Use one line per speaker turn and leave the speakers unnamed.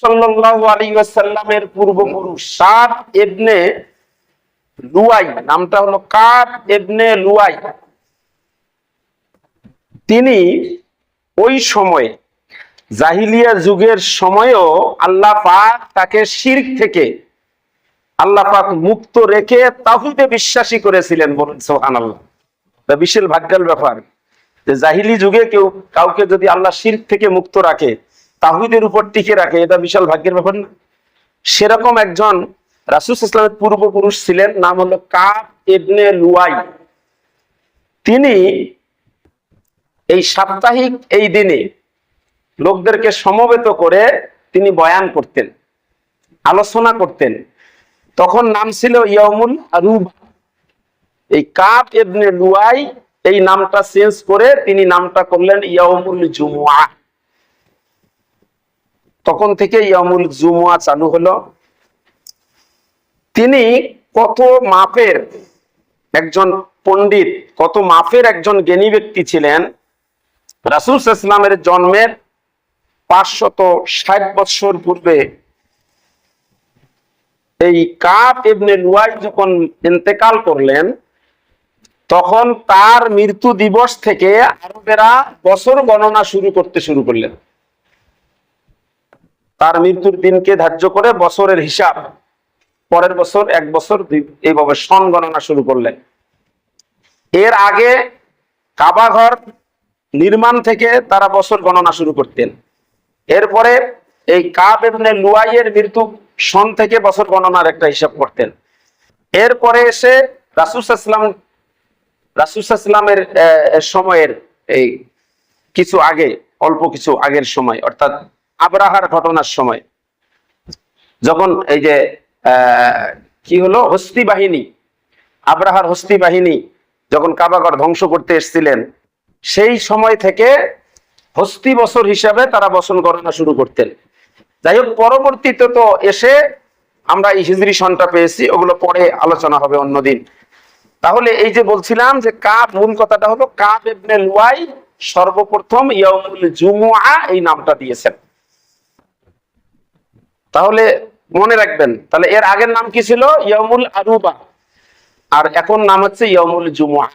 সাল্লাল্লাহু পূর্বপুরুষ সাদ ইবনে লুয়াই, নামটা হলো কাব ইবনে লুয়াই। তিনি ওই সময়ে, জাহিলিয়া যুগের সময়েও আল্লাহ পাক তাকে শিরক থেকে, আল্লাহ পাক মুক্ত রেখে তাহুদে বিশ্বাসী করেছিলেন বলুন সুবহানাল্লাহ। এটা বিশাল ভাগ্যাল ব্যাপার যে জাহিলি যুগে কেউ কাউকে যদি আল্লাহ শিরক থেকে মুক্ত রাখে তাহিদের উপর টিকে রাখে, এটা বিশাল ভাগ্যের ব্যাপার। না সেরকম একজন রাসুস ইসলামের পূর্বপুরুষ ছিলেন, নাম হলো কাব লুয়াই। তিনি এই সাপ্তাহিক, এই দিনে লোকদেরকে সমবেত করে তিনি বয়ান করতেন, আলোচনা করতেন। তখন নাম ছিল ইয়ামুল আরুব। এই কাব ইবনে লুয়াই এই নামটা চেঞ্জ করে তিনি নামটা করলেন ইয়ামুল জুমুয়া। তখন থেকে ইয়ামুল জুমুয়া চালু হলো। তিনি কত মাপের একজন পণ্ডিত, কত মাপের একজন জ্ঞানী ব্যক্তি ছিলেন? রাসুল ইসলামের জন্মের পাঁচশত ষাট বৎসর পূর্বে এই কাপ ইবনে লুয়াই যখন ইন্তেকাল করলেন, তখন তার মৃত্যু দিবস থেকে আরবেরা বছর গণনা শুরু করতে শুরু করলেন। তার মৃত্যুর দিনকে ধার্য করে বছরের হিসাব। পরের বছর, এক বছর এইভাবে সন গণনা শুরু করলেন। এর আগে কাবাঘর নির্মাণ থেকে তারা বছর গণনা শুরু করতেন। এরপরে এই কাব এমনি লুয়াইয়ের মৃত্যু সন থেকে বছর গণনার একটা হিসাব করতেন। এরপরে এসে রাসুসাল্লাম রাসুসাল্লামের সময়ের এই কিছু আগে, অল্প কিছু আগের সময়, অর্থাৎ আবরাহার ঘটনার সময়। যখন এই যে কি হলো? হস্তি বাহিনী, আবরাহার হস্তি বাহিনী যখন কাবাগর ধ্বংস করতে এসেছিলেন, সেই সময় থেকে হস্তি বছর হিসাবে তারা বসন গণনা শুরু করতেন। যাই হোক, পরবর্তীতে তো এসে আমরা এই হিজরি সনটা পেয়েছি, ওগুলো পরে আলোচনা হবে অন্যদিন। তাহলে এই যে বলছিলাম যে কাব মূল কথাটা হলো, কাব ইবনে লুয়াই সর্বপ্রথম ইয়াউমুল জুমুআ এই নামটা দিয়েছেন। তাহলে মনে রাখবেন, তাহলে এর আগের নাম কি ছিল? ইয়মুল আরুবা। আর এখন নাম হচ্ছে ইয়মুল জুমুআ।